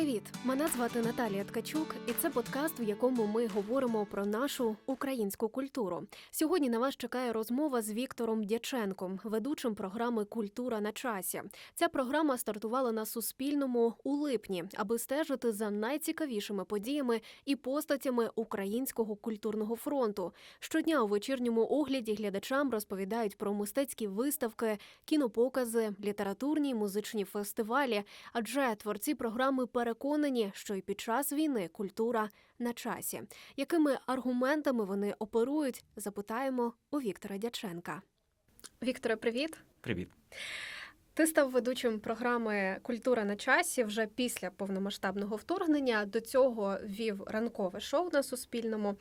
Привіт! Мене звати Наталія Ткачук, і це подкаст, в якому ми говоримо про нашу українську культуру. Сьогодні на вас чекає розмова з Віктором Дяченком, ведучим програми Культура на часі. Ця програма стартувала на Суспільному у липні, аби стежити за найцікавішими подіями і постатями українського культурного фронту. Щодня у вечірньому огляді глядачам розповідають про мистецькі виставки, кінопокази, літературні й музичні фестивалі. Адже творці програми переконані, що і під час війни культура на часі. Якими аргументами вони оперують? Запитаємо у Віктора Дяченка. Вікторе, привіт. Привіт. Ти став ведучим програми Культура на часі вже після повномасштабного вторгнення. До цього вів ранкове шоу на Суспільному.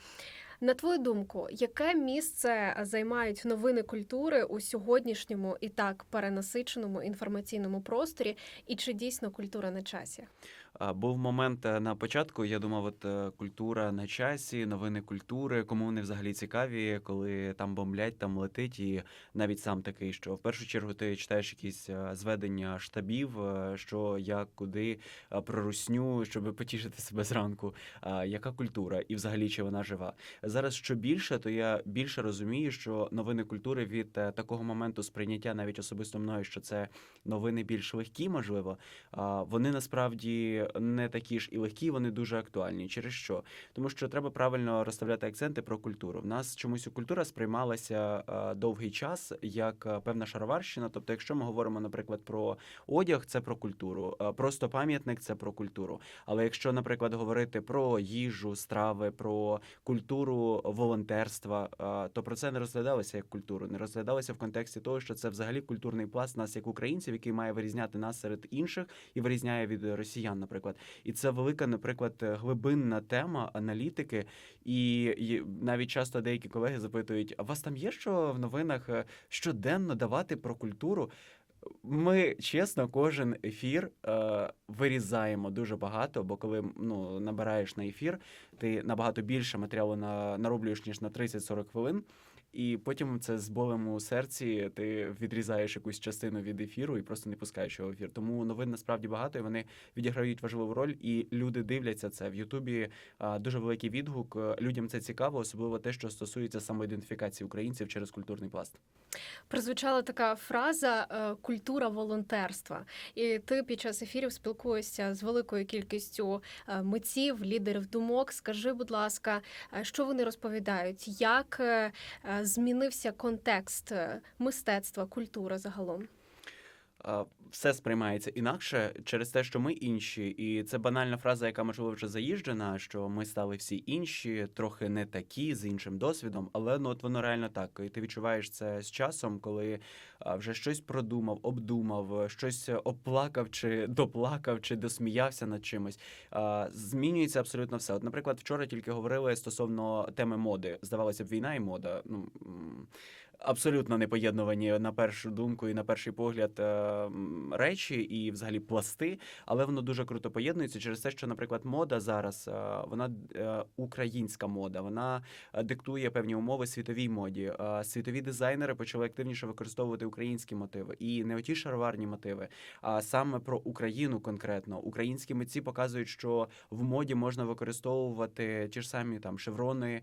На твою думку, яке місце займають новини культури у сьогоднішньому і так перенасиченому інформаційному просторі, і чи дійсно культура на часі? Був момент е, на початку. Я думав, от е, культура на часі, новини культури, кому вони взагалі цікаві, коли там бомблять, там летить, і навіть сам такий, що в першу чергу ти читаєш якісь е, зведення штабів, що як куди е, про русню, щоб потішити себе зранку. Яка культура, і взагалі чи вона жива? Зараз що більше, то я більше розумію, що новини культури від такого моменту сприйняття, навіть особисто мною, що це новини більш легкі, можливо. Вони насправді не такі ж і легкі, вони дуже актуальні. Через що? Тому що треба правильно розставляти акценти про культуру. В нас чомусь культура сприймалася довгий час як певна шароварщина. Тобто, якщо ми говоримо, наприклад, про одяг, це про культуру, просто пам'ятник це про культуру. Але якщо, наприклад, говорити про їжу, страви, про культуру волонтерства, то про це не розглядалося як культуру, не розглядалося в контексті того, що це взагалі культурний пласт нас як українців, який має вирізняти нас серед інших і вирізняє від росіян, наприклад. І це велика, наприклад, глибинна тема аналітики. І, і навіть часто деякі колеги запитують: а вас там є що в новинах е, щоденно давати про культуру? Ми чесно, кожен ефір е, вирізаємо дуже багато, бо коли ну, набираєш на ефір, ти набагато більше матеріалу на, нароблюєш, ніж на 30-40 хвилин. І потім це з болем у серці ти відрізаєш якусь частину від ефіру і просто не пускаєш його в ефір. Тому новин насправді багато, і вони відіграють важливу роль, і люди дивляться це в Ютубі. Дуже великий відгук. Людям це цікаво, особливо те, що стосується самоідентифікації українців через культурний пласт. Прозвучала така фраза е, культура волонтерства. І ти під час ефірів спілкуєшся з великою кількістю е, митців, лідерів думок. Скажи, будь ласка, е, що вони розповідають? Як змінився контекст е, мистецтва, культура загалом? Все сприймається інакше через те, що ми інші, і це банальна фраза, яка можливо вже заїжджена, що ми стали всі інші, трохи не такі з іншим досвідом, але ну от воно реально так. І ти відчуваєш це з часом, коли вже щось продумав, обдумав, щось оплакав, чи доплакав, чи досміявся над чимось. Змінюється абсолютно все. От, наприклад, вчора тільки говорили стосовно теми моди. Здавалося б, війна і мода. Ну абсолютно непоєднувані на першу думку і на перший погляд е, речі і взагалі пласти, але воно дуже круто поєднується через те, що, наприклад, мода зараз е, вона е, українська мода, вона диктує певні умови світовій моді. Світові дизайнери почали активніше використовувати українські мотиви і не оті шароварні мотиви, а саме про Україну конкретно. Українські митці показують, що в моді можна використовувати ті ж самі там шеврони,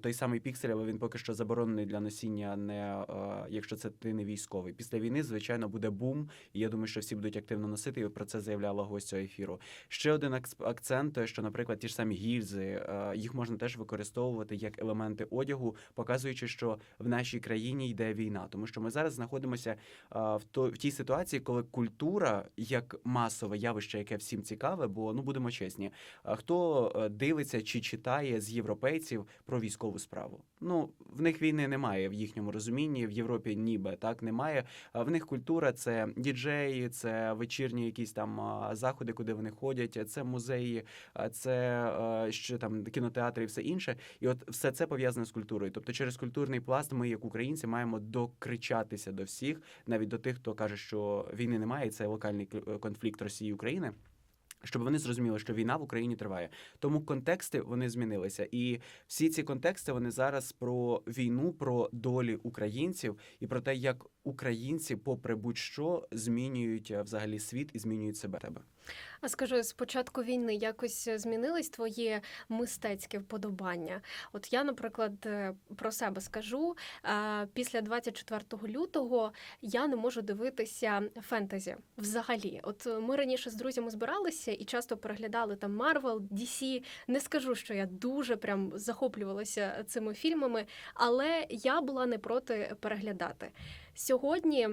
той самий піксель, але він поки що заборонений для носіння, не е, якщо це ти не військовий. Після війни, звичайно, буде бум, і я думаю, що всі будуть активно носити. І про це заявляла цього ефіру. Ще один акцент, що, наприклад, ті ж самі гільзи, е, їх можна теж використовувати як елементи одягу, показуючи, що в нашій країні йде війна, тому що ми зараз знаходимося е, в то в тій ситуації, коли культура як масове явище, яке всім цікаве, бо ну будемо чесні, хто дивиться чи читає з європейців про військову справу? Ну в них війни немає в їхньому розумінні. В Європі ніби так немає. В них культура це діджеї, це вечірні якісь там заходи, куди вони ходять, це музеї, це ще там кінотеатри і все інше. І от все це пов'язане з культурою. Тобто, через культурний пласт ми, як українці, маємо докричатися до всіх, навіть до тих, хто каже, що війни немає, і це локальний конфлікт Росії і України. Щоб вони зрозуміли, що війна в Україні триває, тому контексти вони змінилися, і всі ці контексти вони зараз про війну, про долі українців і про те, як українці, попри будь-що, змінюють е, взагалі світ і змінюють себе. Тебе А скажи, з початку війни якось змінились твоє мистецьке вподобання? От я, наприклад, е, про себе скажу. Після 24 лютого я не можу дивитися фентезі взагалі. От ми раніше з друзями збиралися і часто переглядали там Марвел, DC. Не скажу, що я дуже прям захоплювалася цими фільмами, але я була не проти переглядати. Сьогодні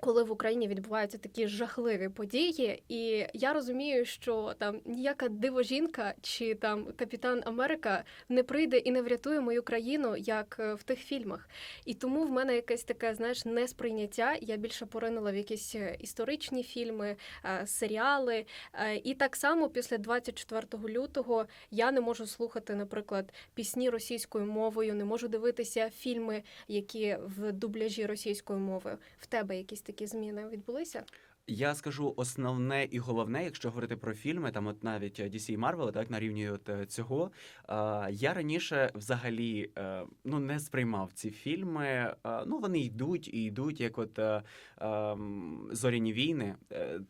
коли в Україні відбуваються такі жахливі події, і я розумію, що там ніяка дивожінка чи там Капітан Америка не прийде і не врятує мою країну, як е, в тих фільмах. І тому в мене якесь таке, знаєш, несприйняття. Я більше поринула в якісь е, історичні фільми, е, серіали. І так само після 24 лютого я не можу слухати, наприклад, пісні російською мовою, не можу дивитися фільми, які в дубляжі російською мовою. В тебе якісь такі зміни відбулися? Я скажу основне і головне, якщо говорити про фільми, там от навіть DC і Marvel, так на рівні от е, цього. Я раніше взагалі е, ну не сприймав ці фільми. Ну вони йдуть і йдуть, як от е, ем, зоряні війни.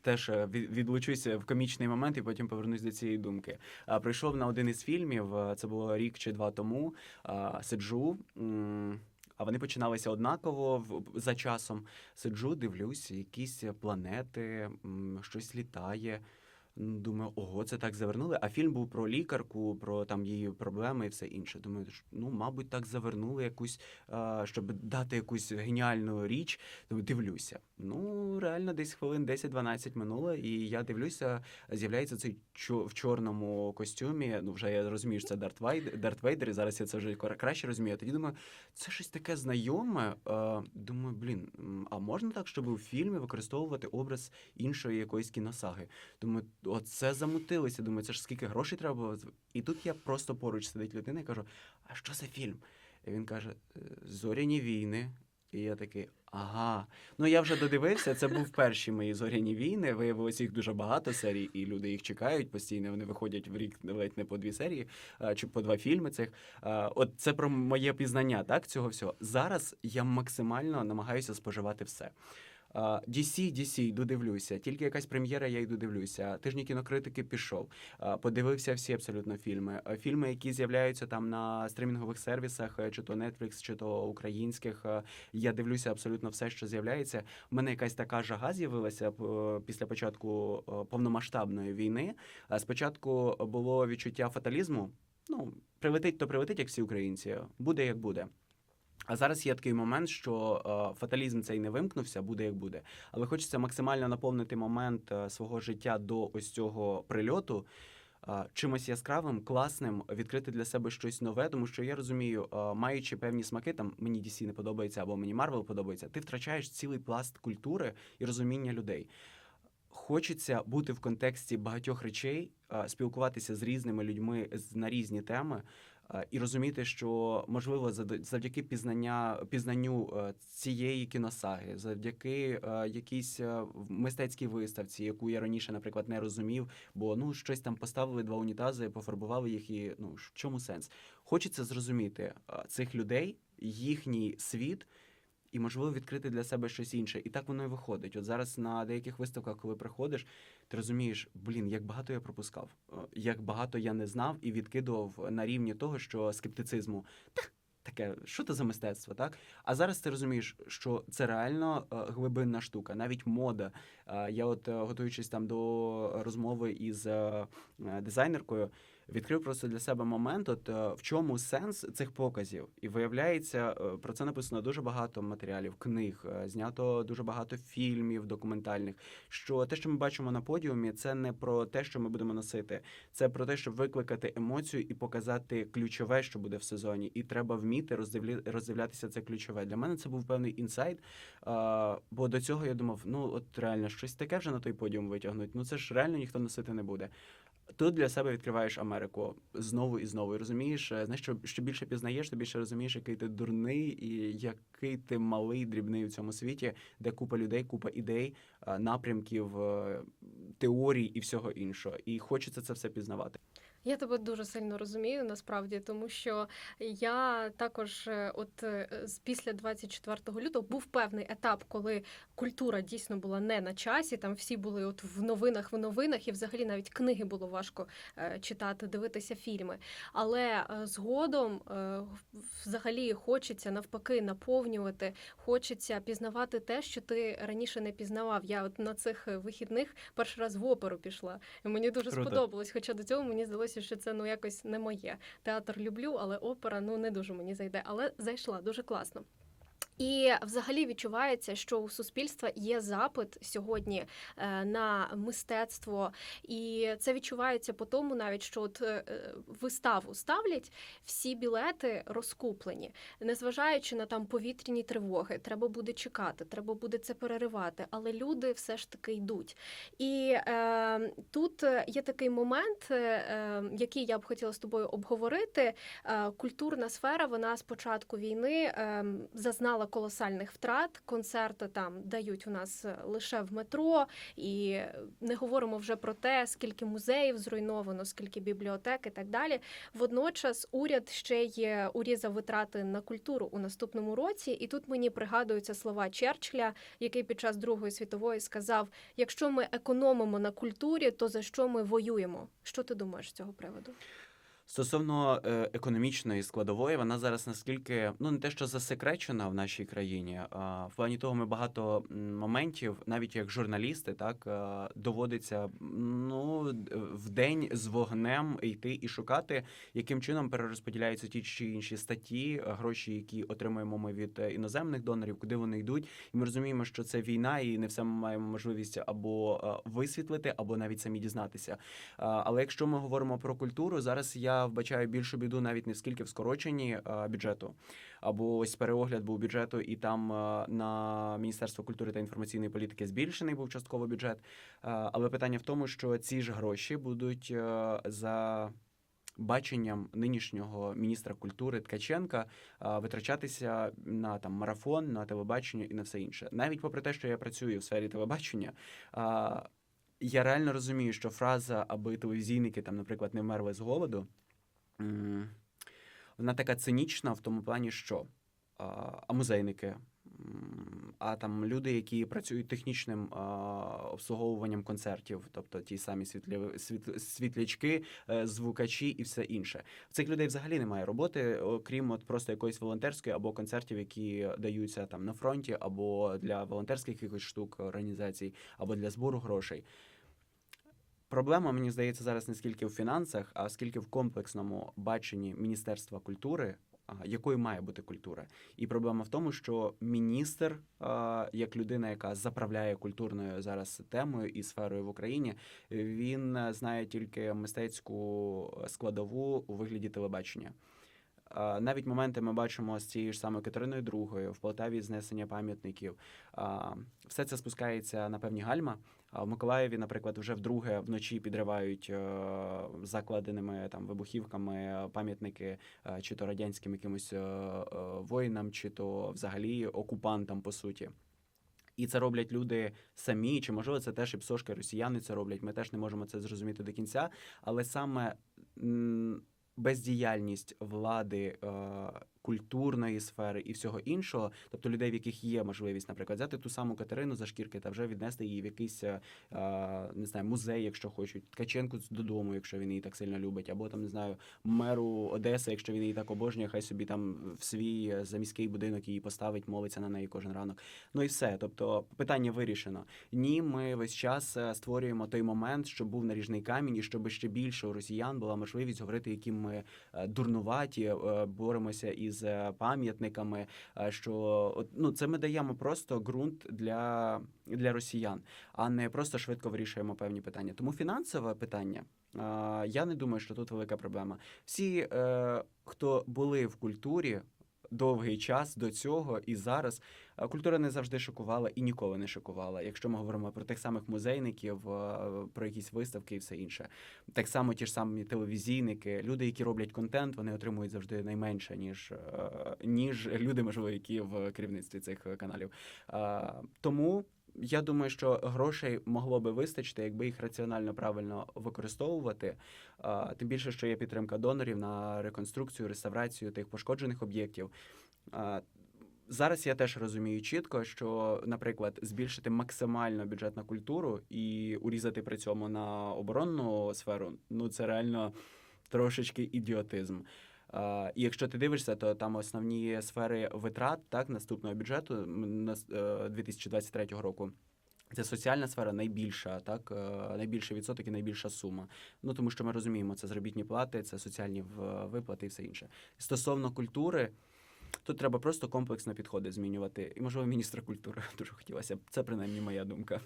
Теж відлучуся в комічний момент і потім повернусь до цієї думки. Прийшов на один із фільмів. Це було рік чи два тому. Сиджу. А вони починалися однаково за часом. Сиджу, дивлюсь, якісь планети, щось літає. Думаю, ого, це так завернули. А фільм був про лікарку, про там її проблеми і все інше. Думаю, ну, мабуть, так завернули якусь, щоб дати якусь геніальну річ. Думаю, дивлюся. Ну, реально, десь хвилин 10-12 минуло, і я дивлюся, з'являється цей в чорному костюмі. Ну, вже я розумію, що це Дарт Вейдер, Дарт Вейдер, і зараз я це вже кра- краще розумію. Тоді думаю, це щось таке знайоме. Думаю, блін, а можна так, щоб у фільмі використовувати образ іншої якоїсь кіносаги? Думаю, оце замутилося. Думаю, це ж скільки грошей треба було. І тут я просто поруч сидить людина і кажу: а що за фільм? І він каже: «Е, Зоряні війни. І я такий, ага. Ну я вже додивився. Це був перші мої зоряні війни. Виявилося їх дуже багато серій, і люди їх чекають постійно. Вони виходять в рік ледь не по дві серії, чи по два фільми цих. От це про моє пізнання, так цього всього. Зараз я максимально намагаюся споживати все. DC, DC, йду дивлюся. Тільки якась прем'єра, я йду дивлюся. Тижні кінокритики пішов. Подивився всі абсолютно фільми. Фільми, які з'являються там на стрімінгових сервісах, е, чи то Netflix, чи то українських. е, Я дивлюся абсолютно все, що з'являється. У мене якась така жага з'явилася е, після початку е, повномасштабної війни. Спочатку було відчуття фаталізму. Ну, прилетить, то прилетить, як всі українці. Буде як буде. А зараз є такий момент, що е, фаталізм цей не вимкнувся, буде як буде. Але хочеться максимально наповнити момент е, свого життя до ось цього прильоту. е, Чимось яскравим, класним, відкрити для себе щось нове, тому що я розумію, маючи певні смаки, там мені DC не подобається або мені Марвел подобається, ти втрачаєш цілий пласт культури і розуміння людей. Хочеться бути в контексті багатьох речей, спілкуватися з різними людьми на різні теми, і розуміти, що можливо завдяки пізнання пізнанню е, цієї кіносаги, завдяки е, якійсь е, мистецькій виставці, яку я раніше, наприклад, не розумів, бо ну щось там поставили два унітази, пофарбували їх, і ну в чому сенс? Хочеться зрозуміти е, цих людей, їхній світ. І можливо відкрити для себе щось інше, і так воно і виходить. От зараз на деяких виставках, коли приходиш, ти розумієш, блін, як багато я пропускав, е, як багато я не знав і відкидував на рівні того, що скептицизму та таке, що це за мистецтво, так? А зараз ти розумієш, що це реально е, глибинна штука, навіть мода. Е, Я, от готуючись там до розмови із дизайнеркою, відкрив просто для себе момент, от е, в чому сенс цих показів. І виявляється, е, про це написано дуже багато матеріалів, книг, е, знято дуже багато фільмів документальних. Що те, що ми бачимо на подіумі, це не про те, що ми будемо носити, це про те, щоб викликати емоцію і показати ключове, що буде в сезоні. І треба вміти роздивлятися це ключове. Для мене це був певний інсайт. Бо до цього я думав, ну от реально щось таке вже на той подіум витягнуть. Ну це ж реально ніхто носити не буде. Тут для себе відкриваєш Америку знову і знову. І розумієш, е, знаєш, що, що більше пізнаєш, то більше розумієш, який ти дурний і який ти малий, дрібний у цьому світі, де купа людей, купа ідей, е, напрямків, е, теорій і всього іншого. І хочеться це все пізнавати. Я тебе дуже сильно розумію насправді, тому що я також, е, от е, з після 24 лютого, був певний етап, коли культура дійсно була не на часі. Там всі були от в новинах, в новинах, і взагалі навіть книги було важко е, читати, дивитися фільми. Але згодом взагалі хочеться навпаки наповнювати, хочеться пізнавати те, що ти раніше не пізнавав. Я от на цих вихідних перший раз в оперу пішла. І мені дуже Круто. сподобалось. Хоча до цього мені здалося, що це ну якось не моє. Театр люблю, але опера ну не дуже мені зайде. Але зайшла дуже класно. І взагалі відчувається, що у суспільства є запит сьогодні е, на мистецтво, і це відчувається по тому, навіть що от е, виставу ставлять, всі білети розкуплені, незважаючи на там повітряні тривоги, треба буде чекати, треба буде це переривати, але люди все ж таки йдуть. І е, тут є такий момент, е, е, який я б хотіла з тобою обговорити. Е, культурна сфера вона з початку війни е, зазнала колосальних втрат. Концерти там дають у нас е, лише в метро, і не говоримо вже про те, скільки музеїв зруйновано, скільки бібліотек і так далі. Водночас уряд ще й урізав витрати на культуру у наступному році. І тут мені пригадуються слова Черчилля, який під час Другої світової сказав: якщо ми економимо на культурі, то за що ми воюємо? Що ти думаєш з цього приводу? Стосовно е, економічної складової, вона зараз наскільки ну не те, що засекречена в нашій країні, а в плані того, ми багато моментів, навіть як журналісти, так е, доводиться ну в день з вогнем йти і шукати, яким чином перерозподіляються ті чи інші статті, е, гроші, які отримуємо ми від іноземних донорів, куди вони йдуть. І ми розуміємо, що це війна, і не все ми маємо можливість або висвітлити, або навіть самі дізнатися. Але якщо ми говоримо про культуру, зараз я вбачаю більшу біду навіть не скільки в скороченні а, бюджету, або ось переогляд був бюджету, і там а, на Міністерство культури та інформаційної політики збільшений був частково бюджет. А, Але питання в тому, що ці ж гроші будуть е, за. Баченням нинішнього міністра культури Ткаченка витрачатися на там марафон, на телебачення і на все інше. Навіть попри те, що я працюю в сфері телебачення, я реально розумію, що фраза, аби телевізійники там, наприклад, не вмерли з голоду, вона така цинічна в тому плані, що а, музейники, а там люди, які працюють технічним обслуговуванням концертів, тобто ті самі світлі, світ, світлячки, е, звукачі і все інше. Цих людей взагалі немає роботи, окрім от просто якоїсь волонтерської або концертів, які даються там на фронті, або для волонтерських якихось штук організацій, або для збору грошей. Проблема, мені здається, зараз не скільки в фінансах, а скільки в комплексному баченні Міністерства культури, якою має бути культура. І проблема в тому, що міністр, як людина, яка заправляє культурною зараз темою і сферою в Україні, він е, знає тільки мистецьку складову у вигляді телебачення. Навіть моменти ми бачимо з цією ж самою Катериною II, в Полтаві знесення пам'ятників. Все це спускається на певні гальма. А в Миколаєві, наприклад, вже вдруге вночі підривають е, закладеними там вибухівками пам'ятники е, чи то радянським якимось е, е, воїнам, чи то взагалі окупантам, по суті. І це роблять люди самі, чи можливо це теж і псошки росіяни це роблять. Ми теж не можемо це зрозуміти до кінця. Але саме бездіяльність влади е, культурної сфери і всього іншого, тобто людей, в яких є можливість, наприклад, взяти ту саму Катерину за шкірки та вже віднести її в якийсь е, не знаю, музей, якщо хочуть, Ткаченку додому, якщо він її так сильно любить, або там не знаю, меру Одеси, якщо він її так обожнює, хай собі там в свій е, заміський будинок її поставить, молиться на неї кожен ранок. Ну і все. Тобто питання вирішено. Ні, ми весь час е, створюємо той момент, щоб був наріжний камінь, і щоб ще більше у росіян була можливість говорити, які ми е, дурнуваті, е, боремося із е, пам'ятниками. е, Що ну це ми даємо просто ґрунт для, для росіян, а не просто швидко вирішуємо певні питання. Тому фінансове питання. е, Я не думаю, що тут велика проблема. Всі, хто були в культурі довгий час до цього і зараз, е, культура не завжди шокувала і ніколи не шокувала. Якщо ми говоримо про тих самих музейників, е, про якісь виставки і все інше. Так само ті ж самі телевізійники, люди, які роблять контент, вони отримують завжди найменше, ніж, е, ніж люди, можливо, які в керівництві цих каналів. Тому. Я думаю, що грошей могло би вистачити, якби їх раціонально правильно використовувати. Тим більше, що є підтримка донорів на реконструкцію, реставрацію тих пошкоджених об'єктів. Зараз я теж розумію чітко, що, наприклад, збільшити максимально бюджет на культуру і урізати при цьому на оборонну сферу, ну це реально трошечки ідіотизм. А, І якщо ти дивишся, то там основні сфери витрат так наступного бюджету на е, 2023 року. Це соціальна сфера найбільша, так е, найбільший відсоток і найбільша сума. Ну тому що ми розуміємо, це заробітні плати, це соціальні виплати і все інше. Стосовно культури, тут треба просто комплексно підходи змінювати. І можливо, міністра культури дуже хотілося б. Це принаймні моя думка.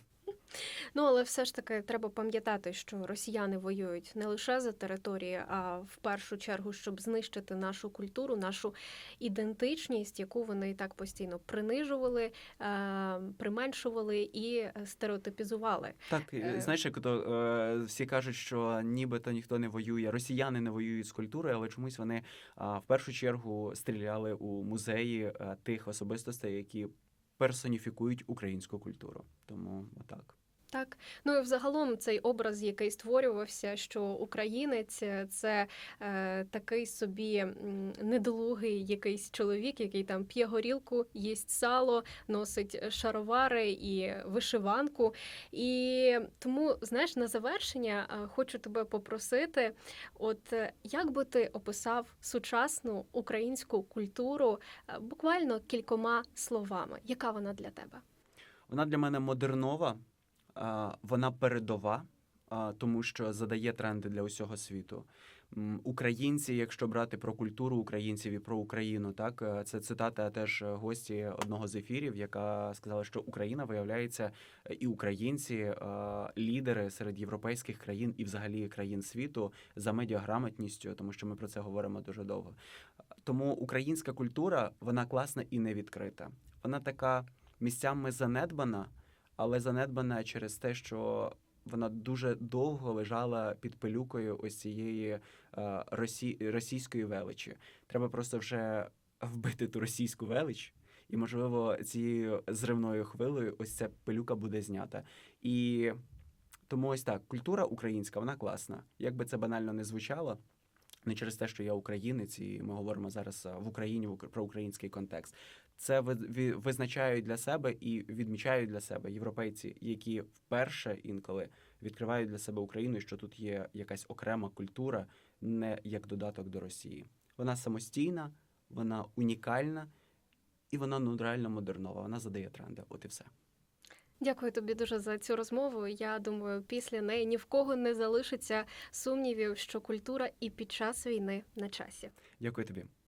Ну але все ж таки треба пам'ятати, що росіяни воюють не лише за території, а в першу чергу, щоб знищити нашу культуру, нашу ідентичність, яку вони і так постійно принижували, е, применшували і стереотипізували. Так, Е. знаєш, як то е, всі кажуть, що нібито ніхто не воює, росіяни не воюють з культурою, але чомусь вони в першу чергу стріляли у музеї тих особистостей, які персоніфікують українську культуру. Тому отак. Так, ну і взагалом цей образ, який створювався, що українець це е, такий собі недолугий якийсь чоловік, який там п'є горілку, їсть сало, носить шаровари і вишиванку. І тому, знаєш, на завершення е, хочу тебе попросити: от е, як би ти описав сучасну українську культуру е, буквально кількома словами? Яка вона для тебе? Вона для мене модернова, вона передова, тому що задає тренди для усього світу. Українці, якщо брати про культуру українців і про Україну, так е, це цитата теж гості одного з ефірів, яка сказала, що Україна виявляється е, і українці е, лідери серед європейських країн і взагалі країн світу за медіаграмотністю, тому що ми про це говоримо дуже довго. Тому українська культура вона класна і не відкрита. Вона така місцями занедбана, але занедбана через те, що вона дуже довго лежала під пилюкою ось цієї е, росі... російської величі. Треба просто вже вбити ту російську велич, і, можливо, цією зривною хвилею ось ця пилюка буде знята. І тому ось так, культура українська, вона класна. Як би це банально не звучало, не через те, що я українець, і ми говоримо зараз е, в Україні про український контекст. Це ви- визначають для себе і відмічають для себе європейці, які вперше інколи відкривають для себе Україну, що тут є якась окрема культура, не як додаток до Росії. Вона самостійна, вона унікальна і вона ну реально модернова. Вона задає тренди. От і все. Дякую тобі дуже за цю розмову. Я думаю, після неї ні в кого не залишиться сумнівів, що культура і під час війни на часі. Дякую тобі.